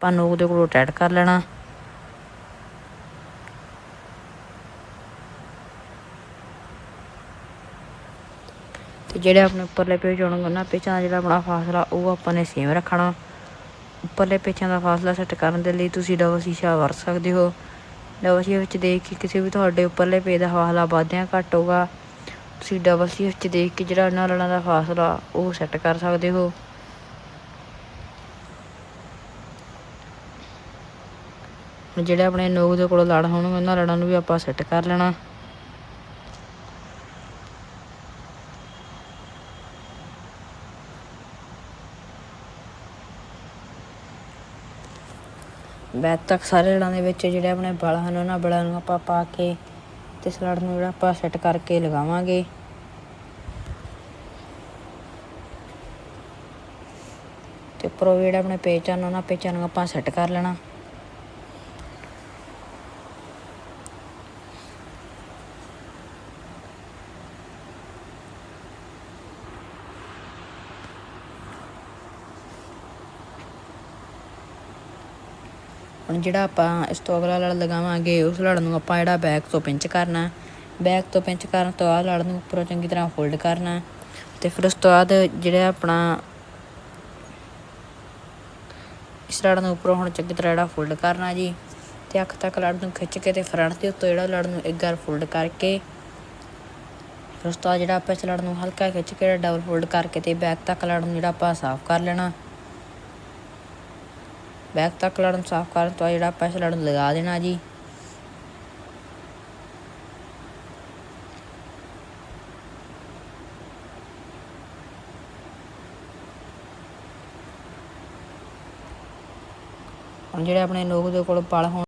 ਆਪਾਂ ਨੋਕ ਦੇ ਕੋਲੋਂ ਟੈਟ ਕਰ ਲੈਣਾ। ਤੇ ਜਿਹੜੇ ਆਪਣੇ ਉੱਪਰਲੇ ਪੇਚ ਹੋਣਗੇ, ਉਹਨਾਂ ਪੇਚਾਂ ਦਾ ਜਿਹੜਾ ਆਪਣਾ ਫਾਸਲਾ, ਉਹ ਆਪਾਂ ਨੇ ਸੇਮ ਰੱਖਣਾ। ਉੱਪਰਲੇ ਪੇਚਾਂ ਦਾ ਫਾਸਲਾ ਸੈੱਟ ਕਰਨ ਦੇ ਲਈ ਤੁਸੀਂ ਡਬਲ ਸ਼ੀਸ਼ਾ ਵਰਤ ਸਕਦੇ ਹੋ। ਡਬਲ ਸ਼ੀਸ਼ੇ ਵਿੱਚ ਦੇਖ ਕੇ ਕਿਸੇ ਵੀ ਤੁਹਾਡੇ ਉੱਪਰਲੇ ਪੇਜ ਦਾ ਫਾਸਲਾ ਵੱਧ ਜਾਂ ਘੱਟ ਹੋਊਗਾ। ਤੁਸੀਂ ਡਬਲ ਸ਼ੀਸ਼ੇ ਵਿੱਚ ਦੇਖ ਕੇ ਜਿਹੜਾ ਉਹਨਾਂ ਲੜਾਂ ਦਾ ਫਾਸਲਾ, ਉਹ ਸੈੱਟ ਕਰ ਸਕਦੇ ਹੋ। ਹੁਣ ਜਿਹੜੇ ਆਪਣੇ ਨੋਕ ਦੇ ਕੋਲ ਲੜ ਹੋਣਗੇ, ਉਹਨਾਂ ਲੜਾਂ ਨੂੰ ਵੀ ਆਪਾਂ ਸੈੱਟ ਕਰ ਲੈਣਾ। ਬੈਕ ਤੱਕ ਸਾਰੇ ਲੜਾਂ ਦੇ ਵਿੱਚ ਜਿਹੜੇ ਆਪਣੇ ਬਲ ਹਨ, ਉਹਨਾਂ ਬਲਾਂ ਨੂੰ ਆਪਾਂ ਪਾ ਕੇ ਤੇ ਇਸ ਲੜ ਨੂੰ ਜਿਹੜਾ ਆਪਾਂ ਸੈੱਟ ਕਰਕੇ ਲਗਾਵਾਂਗੇ। ਤੇ ਉੱਪਰੋਂ ਵੀ ਜਿਹੜਾ ਆਪਣੇ ਪੇਚਾਂ ਹਨ ਉਹਨਾਂ ਪੇਚਾਂ ਨੂੰ ਆਪਾਂ ਸੈੱਟ ਕਰ ਲੈਣਾ। ਹੁਣ ਜਿਹੜਾ ਆਪਾਂ ਇਸ ਤੋਂ ਅਗਲਾ ਲੜ ਲਗਾਵਾਂਗੇ, ਉਸ ਲੜ ਨੂੰ ਆਪਾਂ ਜਿਹੜਾ ਬੈਕ ਤੋਂ ਪਿੰਚ ਕਰਨਾ ਬੈਕ ਤੋਂ ਪਿੰਚ ਕਰਨ ਤੋਂ ਬਾਅਦ ਲੜ ਨੂੰ ਉੱਪਰੋਂ ਚੰਗੀ ਤਰ੍ਹਾਂ ਫੋਲਡ ਕਰਨਾ ਤੇ ਫਿਰ ਉਸ ਤੋਂ ਬਾਅਦ ਜਿਹੜਾ ਆਪਣਾ ਇਸ ਲੜ ਨੂੰ ਉੱਪਰੋਂ ਹੁਣ ਚੰਗੀ ਤਰ੍ਹਾਂ ਜਿਹੜਾ ਫੋਲਡ ਕਰਨਾ ਜੀ ਤੇ ਅੱਖ ਤੱਕ ਲੜ ਨੂੰ ਖਿੱਚ ਕੇ ਤੇ ਫਰੰਟ ਦੇ ਉੱਤੋਂ ਜਿਹੜਾ ਲੜ ਨੂੰ ਇੱਕ ਵਾਰ ਫੋਲਡ ਕਰਕੇ ਫਿਰ ਉਸ ਤੋਂ ਬਾਅਦ ਜਿਹੜਾ ਆਪਾਂ ਇਸ ਲੜ ਨੂੰ ਹਲਕਾ ਖਿੱਚ ਕੇ ਡਬਲ ਫੋਲਡ ਕਰਕੇ ਤੇ ਬੈਕ ਤੱਕ ਲੜ ਨੂੰ ਜਿਹੜਾ ਆਪਾਂ ਸਾਫ਼ ਕਰ ਲੈਣਾ। ਬੈਕ ਤੱਕ ਲੜ ਸਾਫ਼ ਕਰਨ ਤੋਂ ਬਾਅਦ ਜਿਹੜਾ ਆਪਾਂ ਇਸ ਲੜ ਲਗਾ ਦੇਣਾ ਜੀ। ਹੁਣ ਜਿਹੜੇ ਆਪਣੇ ਲੋਕ ਦੇ ਕੋਲ ਪਲ ਹੋਣ